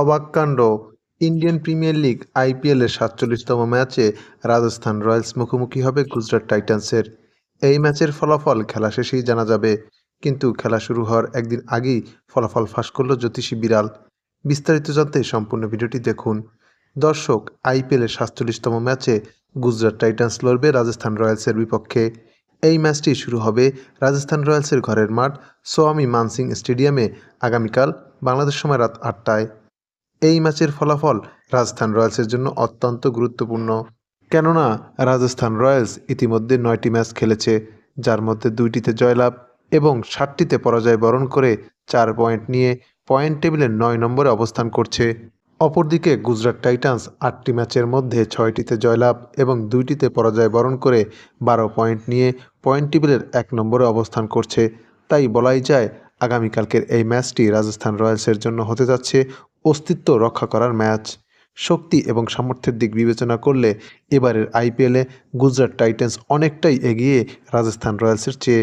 অবাক কাণ্ড। Indian premier league আইপিএলের সাতচল্লিশতম ম্যাচে রাজস্থান রয়্যালস মুখোমুখি হবে গুজরাট টাইটান্সের। এই ম্যাচের ফলাফল খেলা শেষেই জানা যাবে, কিন্তু খেলা শুরু হওয়ার একদিন আগেই ফলাফল ফাঁস করল জ্যোতিষী বিড়াল। বিস্তারিত জানতে সম্পূর্ণ ভিডিওটি দেখুন। দর্শক আইপিএলের সাতচল্লিশতম ম্যাচে গুজরাট টাইটান্স লড়বে রাজস্থান রয়্যালসের বিপক্ষে। এই ম্যাচটি শুরু হবে রাজস্থান রয়্যালসের ঘরের মাঠ সোয়ামী মানসিং স্টেডিয়ামে। আগামীকাল বাংলাদেশ সময় রাত আটটায়। এই ম্যাচের ফলাফল রাজস্থান রয়্যালসের জন্য অত্যন্ত গুরুত্বপূর্ণ। কেননা, রাজস্থান রয়্যালস ইতিমধ্যে নয়টি ম্যাচ খেলেছে, যার মধ্যে দুইটিতে জয়লাভ এবং ষাটটিতে পরাজয় বরণ করে চার পয়েন্ট নিয়ে পয়েন্ট টেবিলের নয় নম্বরে অবস্থান করছে। অপরদিকে গুজরাট টাইটান্স আটটি ম্যাচের মধ্যে ছয়টিতে জয়লাভ এবং দুইটিতে পরাজয় বরণ করে বারো পয়েন্ট নিয়ে পয়েন্ট টেবিলের এক নম্বরে অবস্থান করছে। তাই বলাই যায়, আগামীকালকের এই ম্যাচটি রাজস্থান রয়্যালসের জন্য হতে যাচ্ছে অস্তিত্ব রক্ষা করার ম্যাচ। শক্তি এবং সামর্থ্যের দিক বিবেচনা করলে এবারের আইপিএলে গুজরাট টাইটান্স অনেকটাই এগিয়ে রাজস্থান রয়্যালসের চেয়ে।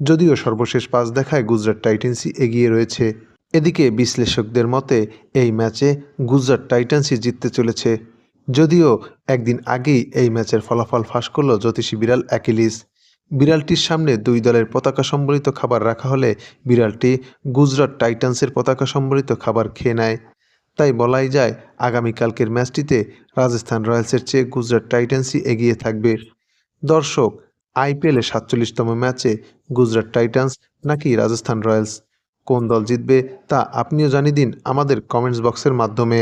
যদিও সর্বশেষ পাঁচ দেখায় গুজরাট টাইটান্সই এগিয়ে রয়েছে। এদিকে বিশ্লেষকদের মতে, এই ম্যাচে গুজরাট টাইটান্সই জিততে চলেছে। যদিও একদিন আগেই এই ম্যাচের ফলাফল ফাঁস করল জ্যোতিষী বিড়াল অ্যাকিলিস। বিড়ালটির সামনে দুই দলের পতাকা সম্বলিত খাবার রাখা হলে বিড়ালটি গুজরাট টাইটান্সের পতাকা সম্বলিত খাবার খেয়ে নেয়। তাই বলাই যায়, আগামীকালকের ম্যাচটিতে রাজস্থান রয়্যালসের চেয়ে গুজরাট টাইটান্সই এগিয়ে থাকবে। দর্শক, আইপিএলে সাতচল্লিশতম ম্যাচে গুজরাট টাইটান্স নাকি রাজস্থান রয়্যালস? কোন দল জিতবে তা আপনিও জানিয়ে দিন আমাদের কমেন্টস বক্সের মাধ্যমে।